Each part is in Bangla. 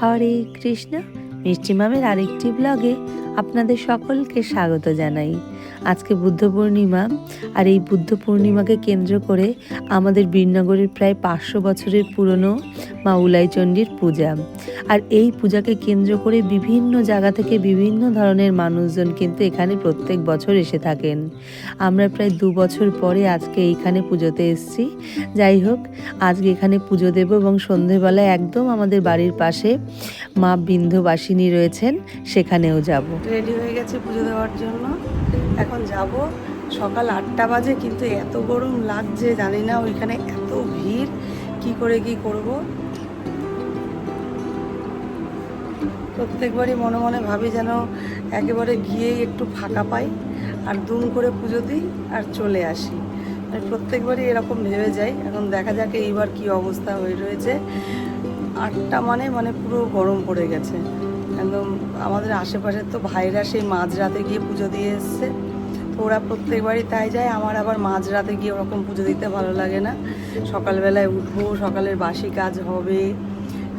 হরে কৃষ্ণ, মিষ্টি মামের আরেকটি ব্লগে আপনাদের সকলকে স্বাগত জানাই। আজকে বুদ্ধ পূর্ণিমা, আর এই বুদ্ধ পূর্ণিমাকে কেন্দ্র করে আমাদের বীরনগরের প্রায় পাঁচশো বছরের পুরনো মা উলাইচণ্ডীর পূজা। আর এই পূজাকে কেন্দ্র করে বিভিন্ন জায়গা থেকে বিভিন্ন ধরনের মানুষজন কিন্তু এখানে প্রত্যেক বছর এসে থাকেন। আমরা প্রায় দু বছর পরে আজকে এইখানে পুজোতে এসেছি। যাই হোক, আজকে এখানে পুজো দেব এবং সন্ধেবেলায় একদম আমাদের বাড়ির পাশে মা বিন্ধবাসিনী রয়েছেন, সেখানেও যাব। রেডি হয়ে গেছে পুজো দেওয়ার জন্য। এখন যাব। সকাল আটটা বাজে, কিন্তু এত গরম লাগছে, জানি না ওইখানে এত ভিড়, কি করে কি করব। প্রত্যেকবারই মনে মনে ভাবি যেন একেবারে গিয়েই একটু ফাঁকা পাই, আর দুম করে পুজো দিই আর চলে আসি। মানে প্রত্যেকবারই এরকম ভেবে যাই, এখন দেখা যাক এইবার কি অবস্থা হয়ে রয়েছে। আটটা মানে মানে পুরো গরম পড়ে গেছে। একদম আমাদের আশেপাশে তো ভাইরা সেই মাঝরাতে গিয়ে পুজো দিয়ে এসছে। তো ওরা প্রত্যেকবারই তাই যায়, আমার আবার মাঝরাতে গিয়ে ওরকম পুজো দিতে ভালো লাগে না। সকালবেলায় উঠবো, সকালের বাসি কাজ হবে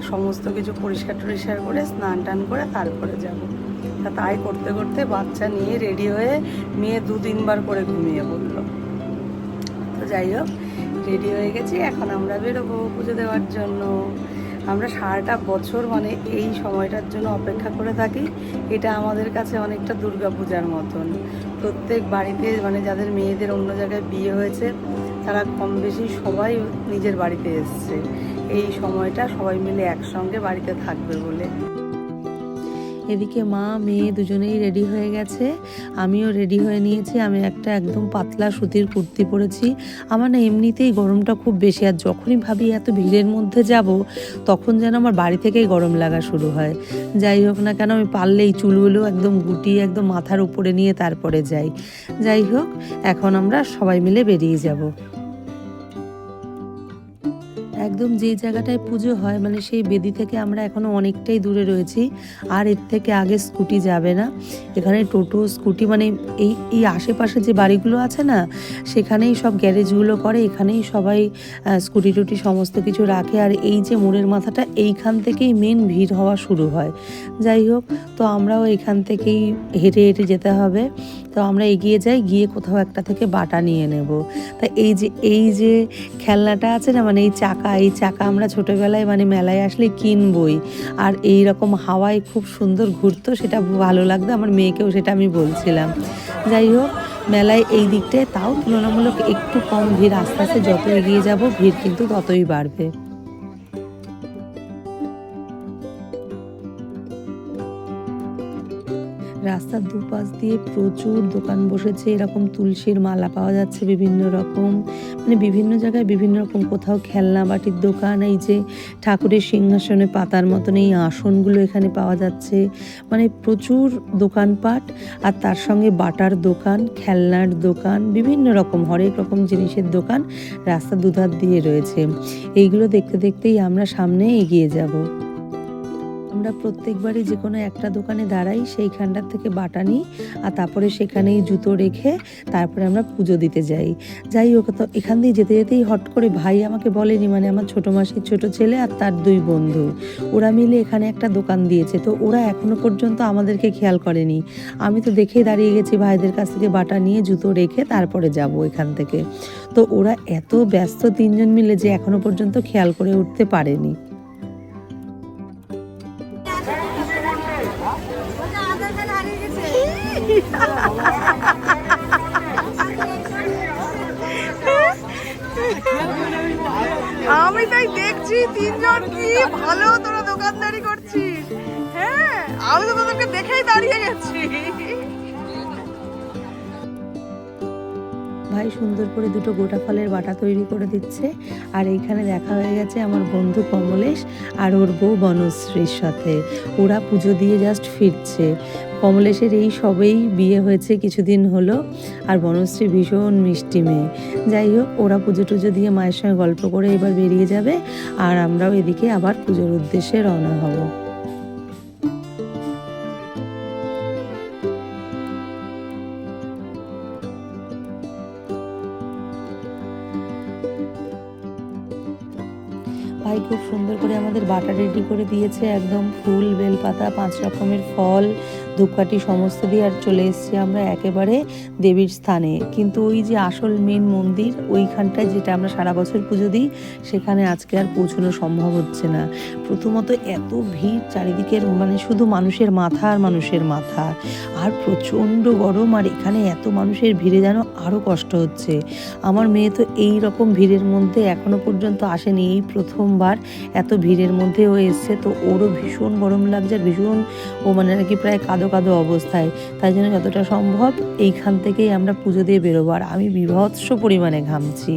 সমস্ত কিছু পরিষ্কার টরিষ্কার করে, স্নান টান করে তারপরে যাব। তা তাই করতে করতে বাচ্চা নিয়ে রেডি হয়ে মেয়ে দু তিনবার করে ঘুমিয়ে পড়ল। তো যাই হোক রেডি হয়ে গেছি, এখন আমরা বেরোবো পুজো দেওয়ার জন্য। আমরা সারাটা বছর মানে এই সময়টার জন্য অপেক্ষা করে থাকি, এটা আমাদের কাছে অনেকটা দুর্গা পূজার মতন। প্রত্যেক বাড়িতে মানে যাদের মেয়েদের অন্য জায়গায় বিয়ে হয়েছে, তারা কম বেশি সবাই নিজের বাড়িতে এসছে। এই সময়টা সবাই মিলে একসঙ্গে বাড়িতে থাকবে বলে। এদিকে মা, মেয়ে দুজনেই রেডি হয়ে গেছে। আমিও রেডি হয়ে নিয়েছি। আমি একটা একদম পাতলা সুতির কুর্তি পরেছি। আমার না এমনিতেই গরমটা খুব বেশি। আর যখনই ভাবি এত ভিড়ের মধ্যে যাব, তখন যেন আমার বাড়ি থেকেই গরম লাগা শুরু হয়। যাই হোক না কেন, আমি পারলেই চুলগুলো একদম গুটিয়ে, একদম মাথার উপরে নিয়ে তারপরে যাই। যাই হোক, এখন আমরা সবাই মিলে বেরিয়ে যাব। একদম যেই জায়গাটায় পুজো হয় মানে সেই বেদি থেকে আমরা এখনও অনেকটাই দূরে রয়েছি। আর এর থেকে আগে স্কুটি যাবে না। এখানে টোটো, স্কুটি মানে এই এই আশেপাশে যে বাড়িগুলো আছে না, সেখানেই সব গ্যারেজগুলো করে, এখানেই সবাই স্কুটি টুটি সমস্ত কিছু রাখে। আর এই যে মোড়ের মাথাটা, এইখান থেকেই মেন ভিড় হওয়া শুরু হয়। যাই হোক, তো আমরাও এখান থেকেই হেঁটে হেঁটে যেতে হবে। তো আমরা এগিয়ে যাই, গিয়ে কোথাও একটা থেকে বাটা নিয়ে নেব। তা এই যে এই যে খেলনাটা আছে না মানে এই চাকা এই চাকা আমরা ছোটোবেলায় মানে মেলায় আসলে কিনবই। আর এই রকম হাওয়ায় খুব সুন্দর ঘুরতো, সেটা ভালো লাগতো, আমার মেয়েকেও সেটা আমি বলছিলাম। যাই হোক, মেলায় এই দিকটায় তাও তুলনামূলক একটু কম ভিড়, আস্তে আস্তে যত এগিয়ে যাব, ভিড় কিন্তু ততই বাড়বে। রাস্তার দুপাশ দিয়ে প্রচুর দোকান বসেছে, এরকম তুলসীর মালা পাওয়া যাচ্ছে বিভিন্ন রকম। মানে বিভিন্ন জায়গায় বিভিন্ন রকম, কোথাও খেলনা বাটির দোকান, এই যে ঠাকুরের সিংহাসনে পাতার মতন এই আসনগুলো এখানে পাওয়া যাচ্ছে। মানে প্রচুর দোকানপাট, আর তার সঙ্গে বাটার দোকান, খেলনার দোকান, বিভিন্ন রকম, হরেক রকম জিনিসের দোকান রাস্তার দুধার দিয়ে রয়েছে। এইগুলো দেখতে দেখতেই আমরা সামনে এগিয়ে যাব। আমরা প্রত্যেকবারই যে কোনো একটা দোকানে দাঁড়াই, সেইখানটার থেকে বাটা নিই আর তারপরে সেখানেই জুতো রেখে তারপরে আমরা পুজো দিতে যাই। যাই হোক, তো এখান দিয়ে যেতে যেতেই হট করে ভাই আমাকে বলেনি মানে আমার ছোটো মাসির ছোট ছেলে আর তার দুই বন্ধু। ওরা মিলে এখানে একটা দোকান দিয়েছে, তো ওরা এখনও পর্যন্ত আমাদেরকে খেয়াল করেনি। আমি তো দেখেই দাঁড়িয়ে গেছি ভাইদের কাছ থেকে বাটা নিয়ে জুতো রেখে তারপরে যাব এখান থেকে। তো ওরা এত ব্যস্ত তিনজন মিলে যে এখনও পর্যন্ত খেয়াল করে উঠতে পারেনি। আমি তাই দেখছি তিনজন কি ভালো তোরা দোকানদারি করছিস। হ্যাঁ আমি তো তোদেরকে দেখেই দাঁড়িয়ে গেছি। ভাই সুন্দর করে দুটো গোটা ফলের বাটা তৈরি করে দিচ্ছে। আর এইখানে দেখা হয়ে গেছে আমার বন্ধু কমলেশ আর ওর বউ বনশ্রীর সাথে। ওরা পুজো দিয়ে জাস্ট ফিরছে। কমলেশের এই সবেই বিয়ে হয়েছে কিছুদিন হলো আর বনশ্রী ভীষণ মিষ্টি মেয়ে। যাই হোক, ওরা পুজো টুজো দিয়ে মায়ের সঙ্গে গল্প করে এবার বেরিয়ে যাবে আর আমরাও এদিকে আবার পুজোর উদ্দেশ্যে রওনা হব। আমাদের বাটা রেডি করে দিয়েছে একদম ফুল বেলপাতা পাঁচ রকমের ফল ধূপকাঠি সমস্ত দিয়ে আর চলে এসেছি আমরা একেবারে দেবীর স্থানে। কিন্তু ওই যে আসল মেন মন্দির, ওইখানটায় যেটা আমরা সারা বছর পুজো দিই, সেখানে আজকে আর পৌঁছানো সম্ভব হচ্ছে না। প্রথমত এত ভিড় চারিদিকের মানে শুধু মানুষের মাথা আর মানুষের মাথা। আর প্রচণ্ড গরম, আর এখানে এত মানুষের ভিড়ে যেন আরও কষ্ট হচ্ছে। আমার মেয়ে তো এই রকম ভিড়ের মধ্যে এখনও পর্যন্ত আসেনি। এই প্রথমবার এত ভিড়ের মধ্যে ও এসছে, তো ওরও ভীষণ গরম লাগছে ভীষণ ও মানে আর কি প্রায় কাদো কাদো অবস্থায়, তাই জন্য যতটা সম্ভব এইখান থেকেই আমরা পুজো দিয়ে বেরোবো। আর আমি বিভৎস পরিমাণে ঘামছি।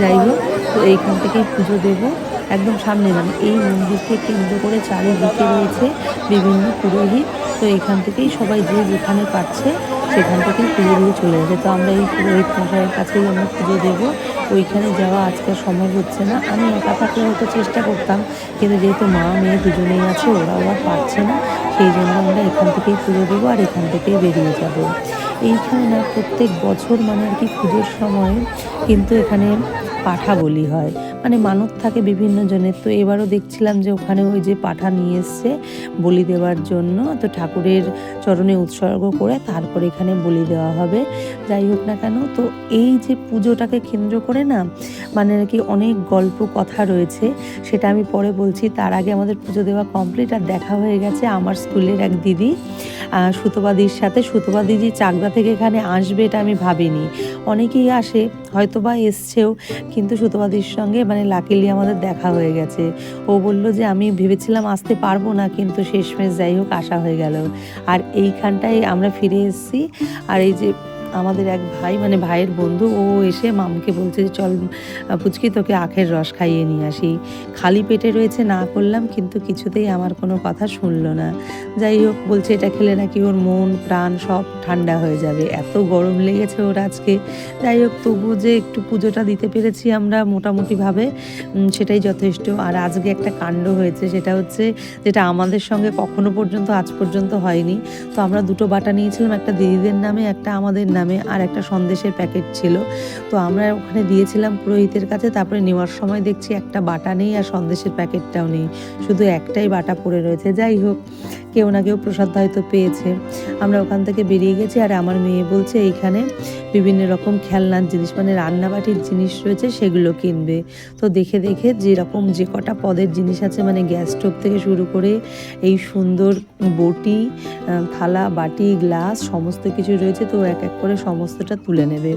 যাই হোক, তো এইখান থেকেই পুজো দেবো। একদম সামনে মানে এই মন্দিরকে কেন্দ্র করে চারিদিকে রয়েছে বিভিন্ন পুরোহিত তো এখান থেকেই সবাই যে যেখানে পাচ্ছে সেখান থেকেই পুজো দিয়ে চলে যাবে তো আমরা এই পুরোহিত মশাইয়ের কাছেই আমরা পুজো দেবো। ওইখানে যাওয়া আজকে সম্ভব হচ্ছে না। আমি একা থাকলে হয়তো চেষ্টা করতাম, কিন্তু যেহেতু মা, মেয়ে দুজনেই আছে, ওরাও আর পারছে না, সেই জন্য আমরা এখান থেকেই পুজো দেবো আর এখান থেকেই বেরিয়ে যাব। এইখানে না, প্রত্যেক বছর মানে আর কি পুজোর সময় কিন্তু এখানে পাঠা বলি হয়। মানে মানত থাকে বিভিন্ন জনের। তো এবারও দেখছিলাম যে ওখানে ওই যে পাঠা নিয়ে এসছে বলি দেওয়ার জন্য। তো ঠাকুরের চরণে উৎসর্গ করে তারপর এখানে বলি দেওয়া হবে। যাই হোক না কেন, তো এই যে পুজোটাকে কেন্দ্র করে না মানে আর কি অনেক গল্প কথা রয়েছে, সেটা আমি পরে বলছি। তার আগে আমাদের পুজো দেওয়া কমপ্লিট আর দেখা হয়ে গেছে আমার স্কুলের এক দিদি সুতোবাদির সাথে। সুতোবাদি যে চাকদা থেকে এখানে আসবে এটা আমি ভাবিনি। অনেকেই আসে হয়তো বা এসছেও কিন্তু সুতোবাদির সঙ্গে মানে লাকিলি আমাদের দেখা হয়ে গেছে। ও বলল যে, আমি ভেবেছিলাম আসতে পারব না, কিন্তু শেষমেশ যাই হোক, আসা হয়ে গেল। আর এইখানটায় আমরা ফিরে এসেছি। আর এই যে আমাদের এক ভাই মানে ভাইয়ের বন্ধু, ও এসে মামকে বলছে যে, চল, পুচকি, তোকে আখের রস খাইয়ে নিয়ে আসি। খালি পেটে রয়েছে, না করলাম, কিন্তু কিছুতেই আমার কোনো কথা শুনলো না। যাই হোক, বলছে, এটা খেলে নাকি ওর মন, প্রাণ সব ঠান্ডা হয়ে যাবে। এত গরম লেগেছে ওর আজকে। যাই হোক তবু যে একটু পুজোটা দিতে পেরেছি আমরা মোটামুটিভাবে সেটাই যথেষ্ট। আর আজকে একটা কাণ্ড হয়েছে, সেটা হচ্ছে যেটা আমাদের সঙ্গে কখনো পর্যন্ত, আজ পর্যন্ত হয়নি। তো আমরা দুটো বাটা নিয়েছিলাম, একটা দিদিদের নামে, একটা আমাদের নামে, আর একটা সন্দেশের প্যাকেট ছিল। তো আমরা ওখানে দিয়েছিলাম পুরোহিতের কাছে, তারপরে নেওয়ার সময় দেখছি একটা বাটা নেই আর সন্দেশের প্যাকেটটাও নেই। শুধু একটাই বাটা পড়ে রয়েছে। যাই হোক, কেউ না কেউ প্রসাদ হয়তো পেয়েছে। আমরা ওখান থেকে বেরিয়ে গেছি আর আমার মেয়ে বলছে, এইখানে বিভিন্ন রকম খেলনার জিনিস মানে রান্নাবাটির জিনিস রয়েছে, সেগুলো কিনবে। তো দেখে দেখে যেরকম যে কটা পদের জিনিস আছে মানে গ্যাস স্টোভ থেকে শুরু করে এই সুন্দর বটি থালা, বাটি, গ্লাস, সমস্ত কিছু রয়েছে, তো এক এক করে সমস্তটা তুলে নেবে।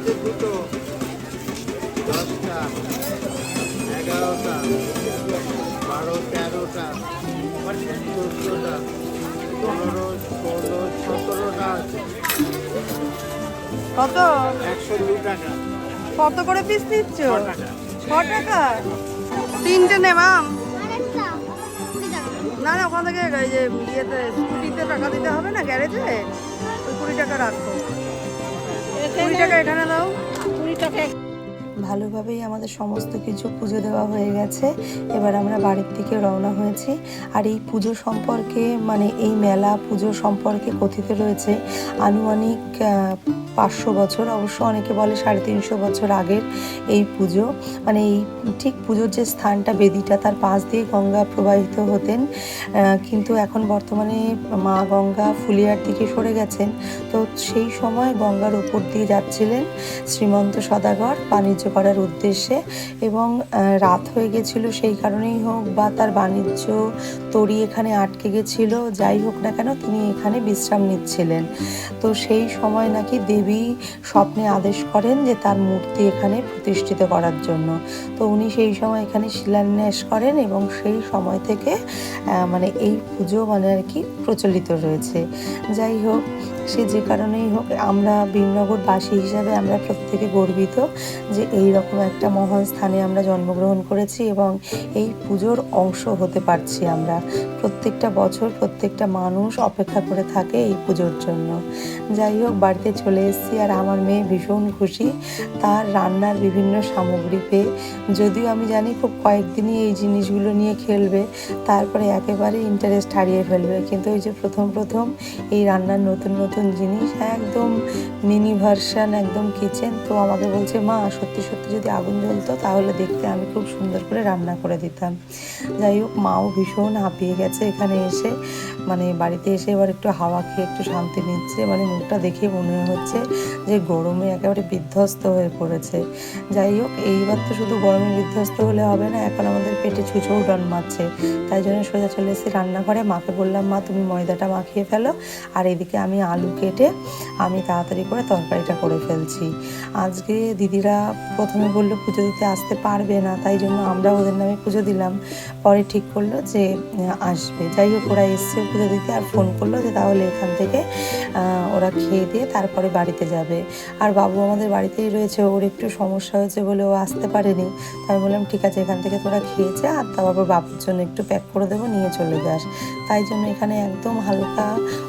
আছে দুটো। দশটা এগারোটা বারো তেরোটা চোদ্দোটা পনেরো ষোলো সতেরোটা আছে। কত? একশো দু টাকা। কত করে পিস নিচ্ছ? ছ টাকা। ছ টাকা? তিনটে নে মাম আরেকটা। কুড়ি টাকা না না ওখান থেকে ইয়েতে স্কুটিতে টাকা দিতে হবে না গ্যারেজে? ওই কুড়ি টাকা রাখো। কুড়ি টাকা এখানে দাও। ভালোভাবেই আমাদের সমস্ত কিছু পুজো দেওয়া হয়ে গেছে। এবার আমরা বাড়ির থেকে রওনা হয়েছি। আর এই পুজো সম্পর্কে মানে এই মেলা পুজো সম্পর্কে কথিত রয়েছে, আনুমানিক পাঁচশো বছর, অবশ্য অনেকে বলে সাড়ে তিনশো বছর আগের এই পুজো। মানে এই ঠিক পুজোর যে স্থানটা, বেদিটা তার পাশ দিয়ে গঙ্গা প্রবাহিত হতেন। কিন্তু এখন বর্তমানে মা গঙ্গা ফুলিয়ার দিকে সরে গেছেন। তো সেই সময় গঙ্গার উপর দিয়ে যাচ্ছিলেন শ্রীমন্ত সদাগর, বাণিজ্য করার উদ্দেশ্যে এবং রাত হয়ে গেছিল সেই কারণেই হোক বা তার বাণিজ্য তরি এখানে আটকে গেছিল, যাই হোক না কেন তিনি এখানে বিশ্রাম নিচ্ছিলেন। তো সেই সময় নাকি দেবী স্বপ্নে আদেশ করেন যে তার মূর্তি এখানে প্রতিষ্ঠিত করার জন্য। তো উনি সেই সময় এখানে শিলান্যাস করেন এবং সেই সময় থেকে মানে এই পুজো মানে আর কি প্রচলিত রয়েছে। যাই হোক সে যে কারণেই হোক, আমরা বীরনগরবাসী হিসাবে আমরা প্রত্যেকে গর্বিত যে এই রকম একটা মহান স্থানে আমরা জন্মগ্রহণ করেছি এবং এই পুজোর অংশ হতে পারছি আমরা। প্রত্যেকটা বছর প্রত্যেকটা মানুষ অপেক্ষা করে থাকে এই পুজোর জন্য। যাই হোক, বাড়িতে চলে এসেছি আর আমার মেয়ে ভীষণ খুশি। তার রান্নার বিভিন্ন সামগ্রী পেয়ে, যদিও আমি জানি খুব কয়েকদিনই এই জিনিসগুলো নিয়ে খেলবে, তারপরে একেবারে ইন্টারেস্ট হারিয়ে ফেলবে। কিন্তু ওই যে প্রথম প্রথম এই রান্নার নতুন নতুন জিনিস, একদম মিনি ভার্সান একদম কিচেন তো আমাকে বলছে, মা, সত্যি সত্যি যদি আগুন জ্বলতো, তাহলে দেখতে আমি খুব সুন্দর করে রান্না করে দিতাম। যাই হোক, মাও ভীষণ হাঁপিয়ে গেছে এখানে এসে। মানে বাড়িতে এসে এবার একটু হাওয়া খেয়ে একটু শান্তি নিচ্ছে। মানে মুখটা দেখে মনে হচ্ছে যে গরমে একেবারে বিধ্বস্ত হয়ে পড়েছে। যাই হোক, এইবার তো শুধু গরমে বিধ্বস্ত হলে হবে না, এখন আমাদের পেটে ছুঁচোও ডন মারছে। তাই জন্য সোজা চলে এসেছি রান্নাঘরে। মাকে বললাম, মা, তুমি ময়দাটা মাখিয়ে ফেলো, আর এদিকে আমি আলু কেটে আমি তাড়াতাড়ি করে তরকারিটা করে ফেলছি। আজকে দিদিরা প্রথমে বলল পুজো দিতে আসতে পারবে না, তাই জন্য আমরা ওদের নামে পুজো দিলাম। পরে ঠিক করল যে আসবে। যাই হোক, ওরা এসছে পুজো দিতে আর ফোন করল যে তাহলে এখান থেকে ওরা খেয়ে দিয়ে তারপরে বাড়িতে যাবে। আর বাবু আমাদের বাড়িতেই রয়েছে, ওর একটু সমস্যা হয়েছে বলে ও আসতে পারেনি। তাই বললাম, ঠিক আছে, এখান থেকে তোরা খেয়েছে আর তা বাবা বাবুর জন্য একটু প্যাক করে দেবো, নিয়ে চলে যাস। তাই জন্য এখানে একদম হালকা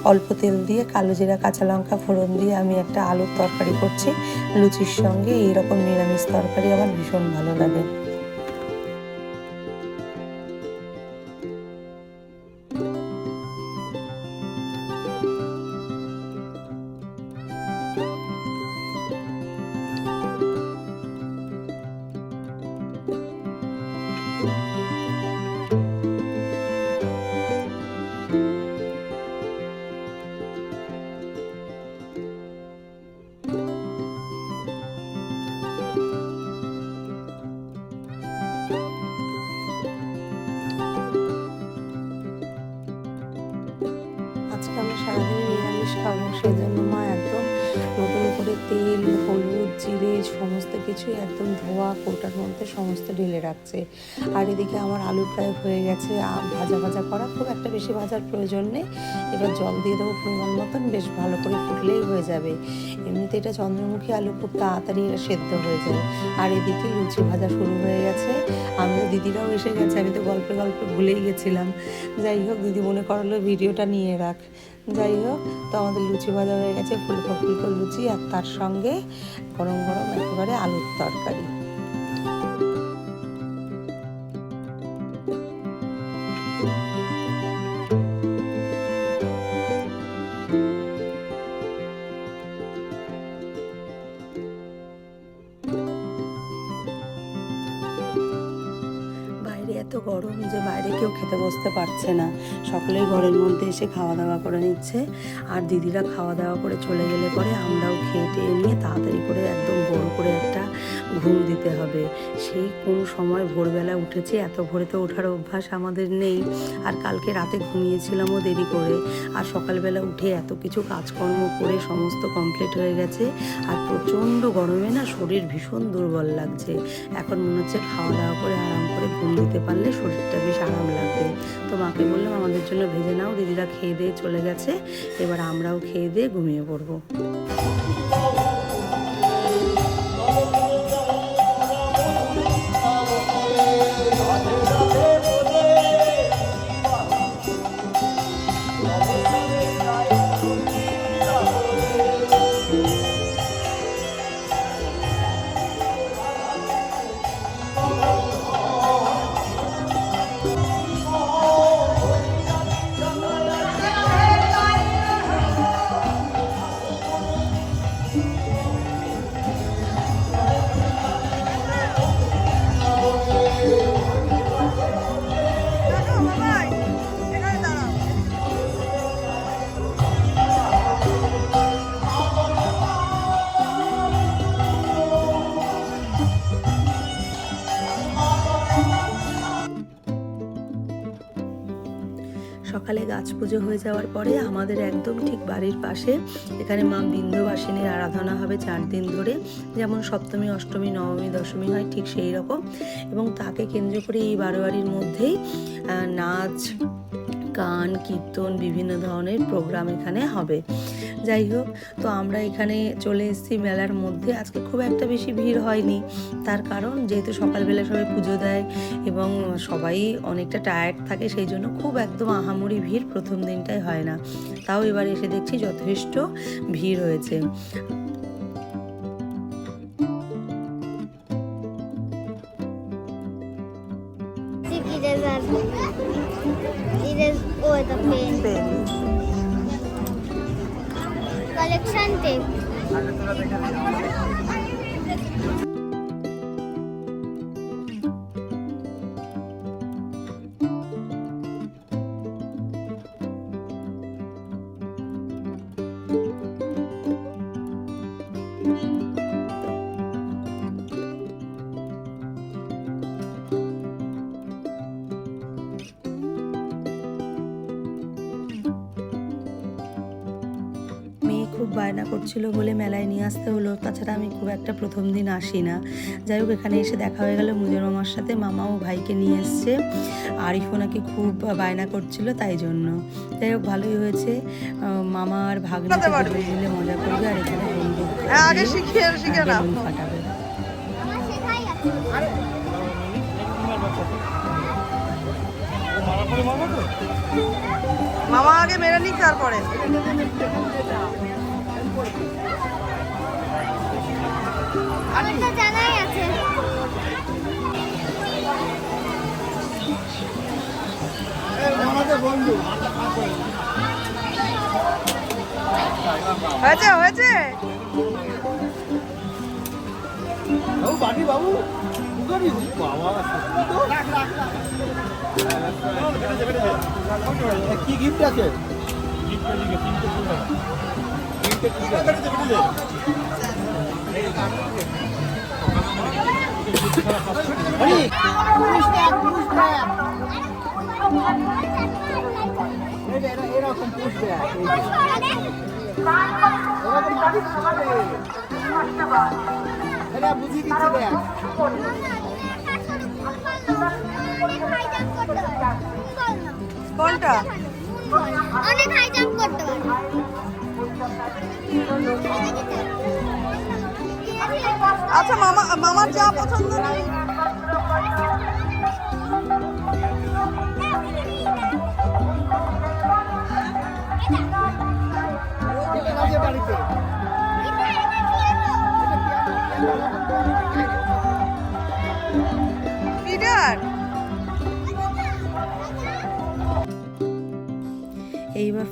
অল্প তেল দিয়ে কালো জিরা, কাঁচা লঙ্কা ফোড়ন দিয়ে আমি একটা আলুর তরকারি করছি। লুচির সঙ্গে এইরকম নিরামিষ তরকারি আমার ভীষণ ভালো লাগে। রাখছে আর এদিকে আমার আলু প্রায় হয়ে গেছে। ভাজা ভাজা করা। খুব একটা বেশি ভাজার প্রয়োজন নেই। এবার জল দিয়ে দেবো পরিমাণ মতন। বেশ ভালো করে ফুটলেই হয়ে যাবে। এমনিতে এটা চন্দ্রমুখী আলু খুব তাড়াতাড়ি সেদ্ধ হয়ে যায়। আর এদিকে লুচি ভাজা শুরু হয়ে গেছে। আমি তো দিদিরাও এসে গেছে। আমি তো গল্পে গল্পে ভুলেই গেছিলাম। যাই হোক, দিদি মনে করালো ভিডিওটা নিয়ে রাখ। যাই হোক, তো আমাদের লুচি ভাজা হয়ে গেছে। ফুলকো ফুলকো লুচি আর তার সঙ্গে গরম গরম একেবারে আলুর তরকারি। গরম যে বাইরে কেউ খেতে বসতে পারছে না। সকলেই ঘরের মধ্যে এসে খাওয়া দাওয়া করে নিচ্ছে। আর দিদিরা খাওয়া দাওয়া করে চলে গেলে পরে আমরাও খেয়ে টেয়ে নিয়ে তাড়াতাড়ি করে একদম বড় করে একটা ঘুম দিতে হবে। সেই কোন সময় ভোরবেলা উঠেছি, এত ভোরে তো ওঠার অভ্যাস আমাদের নেই। আর কালকে রাতে ঘুমিয়েছিলামও দেরি করে। আর সকালবেলা উঠে এত কিছু কাজকর্ম করে সমস্ত কমপ্লিট হয়ে গেছে। আর প্রচণ্ড গরমে না শরীর ভীষণ দুর্বল লাগছে। এখন মনে হচ্ছে খাওয়া দাওয়া করে আরাম করে ঘুম দিতে পারলে শরীরটা বেশ আরাম লাগবে। তো মাকে বললাম, আমাদের জন্য ভেজে নাও, দিদিরা খেয়ে দিয়ে চলে গেছে। এবার আমরাও খেয়ে দিয়ে ঘুমিয়ে পড়ব। পুজো হয়ে যাওয়ার পরে আমাদের একদম ঠিক বাড়ির পাশে এখানে মা বিন্দুবাসিনীর আরাধনা হবে চার দিন ধরে। যেমন সপ্তমী, অষ্টমী, নবমী, দশমী হয় ঠিক সেই রকম। এবং তাকে কেন্দ্র করে এই বারোয়ারির মধ্যেই নাচ গান, কীর্তন, বিভিন্ন ধরনের প্রোগ্রাম এখানে হবে। যাই হোক, তো আমরা এখানে চলে এসেছি মেলার মধ্যে। আজকে খুব একটা বেশি ভিড় হয়নি। তার কারণ, যেহেতু সকালবেলা সবাই পুজো দেয় এবং সবাই অনেকটা টায়ার্ড থাকে, সেই জন্য খুব একদম আহামরি ভিড় প্রথম দিনটাই হয় না। তাও এবার এসে দেখছি যথেষ্ট ভিড় হয়েছে। It is oh the pen. pen. Collection tape. বায়না করছিল বলে মেলায় নিয়ে আসতে হলো। তাছাড়া আমি খুব একটা প্রথম দিন আসি না যাই হোক এখানে এসে দেখা হয়ে গেল মুজোর মামার সাথে। মামা ও ভাইকে নিয়ে এসছে। আরিফও নাকি খুব বায়না করছিল তাই জন্য। যাই হোক ভালোই হয়েছে। মামা আর ভাগ্নে মিলে মজা করবে আর এখানে হ্যাঁ, আগে শিখিয়ে শিখে ফাটাবে। মামা আগে মেরে নিক তারপরে। হয়েছে হয়েছে। বাটি বাবু কি গিফট আছে? পুষবে এরকম বুঝিয়ে দিচ্ছে দেখ কোনটা? অনেক হাই জাম্প করতে পারে। আচ্ছা মামা মামার যা পছন্দ নেই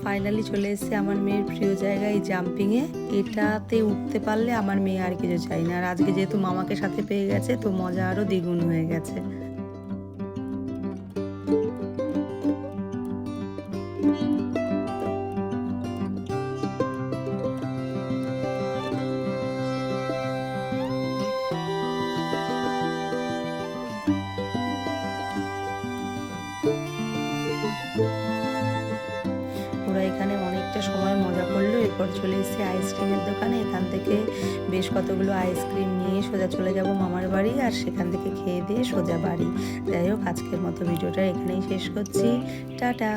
ফাইনালি চলে এসেছে আমার মেয়ের প্রিয় জায়গা এই জাম্পিংয়ে এটাতে উঠতে পারলে আমার মেয়ে আর কিছু চাই না। আর আজকে যেহেতু মামাকে সাথে পেয়ে গেছে, তো মজা আরও দ্বিগুণ হয়ে গেছে। ওরা এসেছি আইসক্রিমের দোকানে, এখান থেকে বেশ কতগুলো আইসক্রিম নিয়ে সোজা চলে যাব মামার বাড়ি আর সেখান থেকে খেয়ে দিয়ে সোজা বাড়ি। যাই হোক, আজকের মতো ভিডিওটা এখানেই শেষ করছি। টাটা!